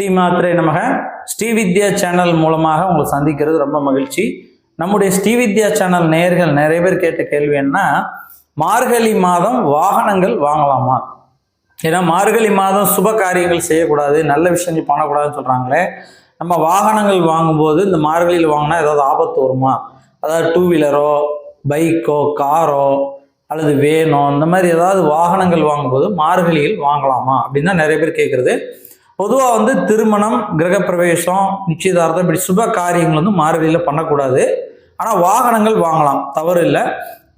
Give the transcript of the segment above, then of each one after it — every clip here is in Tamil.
ஸ்ரீ மாத்ரே நமக. ஸ்ரீ வித்யா சேனல் மூலமாக உங்களை சந்திக்கிறது ரொம்ப மகிழ்ச்சி. நம்முடைய ஸ்ரீ வித்யா சேனல் நேயர்கள் நிறைய பேர் கேட்ட கேள்வி என்ன மார்கழி மாதம் வாகனங்கள் வாங்கலாமா? ஏன்னா மார்கழி மாதம் சுப காரியங்கள் செய்யக்கூடாது நல்ல விஷயங்கள் பண்ணக்கூடாதுன்னு சொல்கிறாங்களே நம்ம வாகனங்கள் வாங்கும்போது இந்த மார்கழியில் வாங்கினா ஏதாவது ஆபத்து வருமா? அதாவது டூ வீலரோ பைக்கோ காரோ அல்லது வேனோ இந்த மாதிரி ஏதாவது வாகனங்கள் வாங்கும்போது மார்கழியில் வாங்கலாமா? அப்படின்னு தான் நிறைய பேர் கேட்குறது. பொதுவாக வந்து திருமணம் கிரகப்பிரவேசம் நிச்சயதார்த்தம் இப்படி சுப காரியங்கள் வந்து மார்கழியில் பண்ணக்கூடாது. ஆனால் வாகனங்கள் வாங்கலாம் தவறு இல்லை.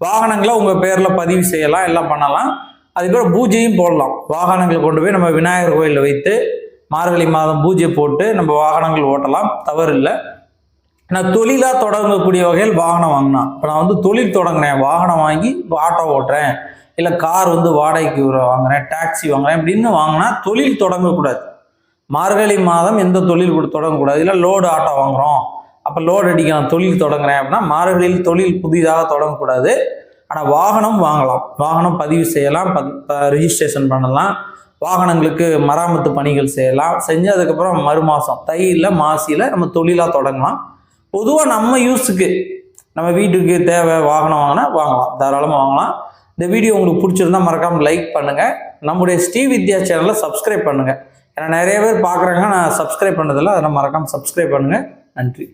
வாகனங்களை உங்கள் பேரில் பதிவு செய்யலாம் எல்லாம் பண்ணலாம். அதுக்கப்புறம் பூஜையும் போடலாம். வாகனங்கள் கொண்டு போய் நம்ம விநாயகர் கோயிலில் வைத்து மார்கழி மாதம் பூஜை போட்டு நம்ம வாகனங்கள் ஓட்டலாம் தவறு இல்லை. நான் தொழிலாக தொடங்கக்கூடிய வகையில் வாகனம் வாங்கினா இப்போ நான் வந்து தொழில் தொடங்கினேன் வாகனம் வாங்கி இப்போ ஆட்டோ ஓட்டுறேன் இல்லை கார் வந்து வாடகைக்கு வாங்குறேன் டாக்ஸி வாங்குறேன் இப்படின்னு வாங்கினா தொழில் தொடங்கக்கூடாது. மார்கழி மாதம் எந்த தொழில் கூட தொடங்கக்கூடாது. இல்லை லோடு ஆட்டோ வாங்குகிறோம் அப்போ லோடு அடிக்கலாம் தொழில் தொடங்குறேன் அப்படின்னா மார்கழியில் தொழில் புதிதாக தொடங்கக்கூடாது. ஆனால் வாகனம் வாங்கலாம். வாகனம் பதிவு செய்யலாம். ரிஜிஸ்ட்ரேஷன் பண்ணலாம். வாகனங்களுக்கு மராமத்து பணிகள் செய்யலாம். செஞ்சதுக்கப்புறம் மறு மாதம் தையில் மாசியில் நம்ம தொழிலாக தொடங்கலாம். பொதுவாக நம்ம யூஸுக்கு நம்ம வீட்டுக்கு தேவை வாகனம் வாங்கினா வாங்கலாம். தாராளமாக வாங்கலாம். இந்த வீடியோ உங்களுக்கு பிடிச்சிருந்தா மறக்காமல் லைக் பண்ணுங்கள் நம்முடைய ஸ்ரீ வித்யா சேனலை சப்ஸ்கிரைப் பண்ணுங்கள் ஏன்னா நிறைய பேர் பார்க்குறாங்க நான் சப்ஸ்கிரைப் பண்ணதில்ல. அதெல்லாம் மறக்காமல் சப்ஸ்கிரைப் பண்ணுங்கள் நன்றி.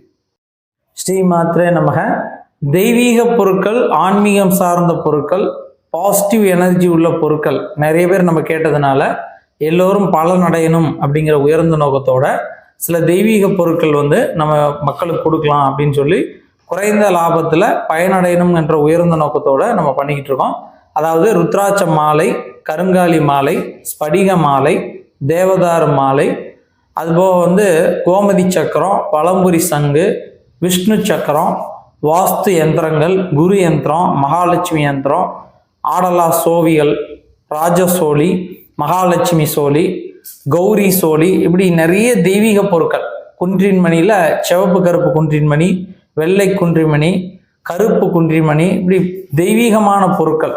ஸ்ரீ மாத்திரே நமக. தெய்வீக பொருட்கள் ஆன்மீகம் சார்ந்த பொருட்கள் பாசிட்டிவ் எனர்ஜி உள்ள பொருட்கள். நிறைய பேர் நம்ம கேட்டதுனால எல்லோரும் பலனடையணும் அப்படிங்கிற உயர்ந்த நோக்கத்தோட சில தெய்வீக பொருட்கள் வந்து நம்ம மக்களுக்கு கொடுக்கலாம் அப்படின்னு சொல்லி குறைந்த லாபத்தில் பயனடையணும் என்ற உயர்ந்த நோக்கத்தோட நம்ம பண்ணிக்கிட்டு இருக்கோம். அதாவது ருத்ராட்ச மாலை கருங்காலி மாலை ஸ்படிக மாலை தேவதார் மாலை அதுபோக வந்து கோமதி சக்கரம் பழம்புரி சங்கு விஷ்ணு சக்கரம் வாஸ்து யந்திரங்கள் குரு யந்திரம் மகாலட்சுமி யந்திரம் ஆடலா சோவிகள் ராஜசோழி மகாலட்சுமி சோழி கௌரி சோழி இப்படி நிறைய தெய்வீக பொருட்கள். குன்றின்மணியில் சிவப்பு கருப்பு குன்றின்மணி வெள்ளை குன்றிமணி கருப்பு குன்றிமணி இப்படி தெய்வீகமான பொருட்கள்.